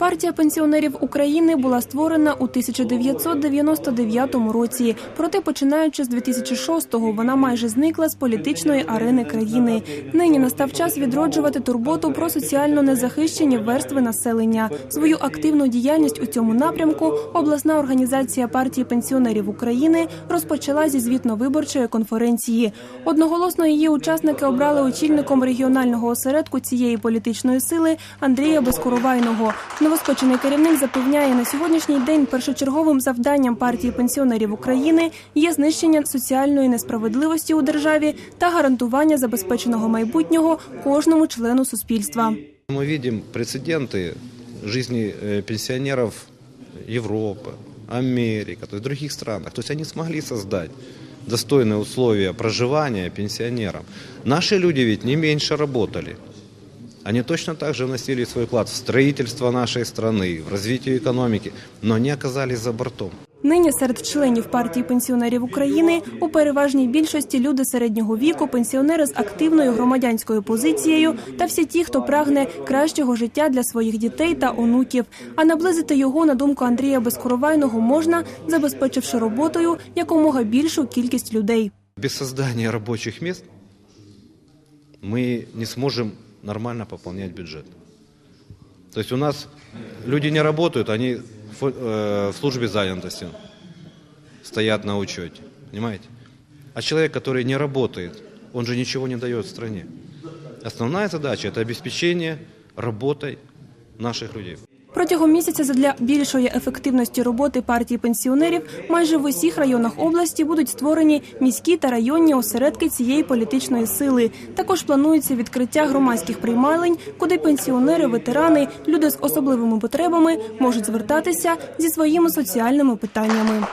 Партія пенсіонерів України була створена у 1999 році. Проте, починаючи з 2006-го, вона майже зникла з політичної арени країни. Нині настав час відроджувати турботу про соціально незахищені верстви населення. Свою активну діяльність у цьому напрямку обласна організація партії пенсіонерів України розпочала зі звітно-виборчої конференції. Одноголосно її учасники обрали очільником регіонального осередку цієї політичної сили Андрія Безкоровайного. Новоспечений керівник запевняє, на сьогоднішній день першочерговим завданням партії пенсіонерів України є знищення соціальної несправедливості у державі та гарантування забезпеченого майбутнього кожному члену суспільства. Мы видим прецеденты жизни э, пенсионеров Европы, Америки, то есть других странах. То есть они смогли создать достойные условия проживания пенсионерам. Наши люди ведь не меньше работали. Они точно так же вносили свой вклад в строительство нашей страны, в развитие экономики, но они оказались за бортом. Нині серед членів партії пенсіонерів України у переважній більшості люди середнього віку, пенсіонери з активною громадянською позицією та всі ті, хто прагне кращого життя для своїх дітей та онуків. А наблизити його, на думку Андрія Безкоровайного, можна, забезпечивши роботою якомога більшу кількість людей. Без создания рабочих мест мы не сможем нормально пополнять бюджет. То есть у нас люди не работают, они в, э, в службе занятости стоят на учете, понимаете? А человек, который не работает, он же ничего не дает стране. Основная задача – это обеспечение работой наших людей. Протягом місяця задля більшої ефективності роботи партії пенсіонерів майже в усіх районах області будуть створені міські та районні осередки цієї політичної сили. Також планується відкриття громадських приймалень, куди пенсіонери, ветерани, люди з особливими потребами можуть звертатися зі своїми соціальними питаннями.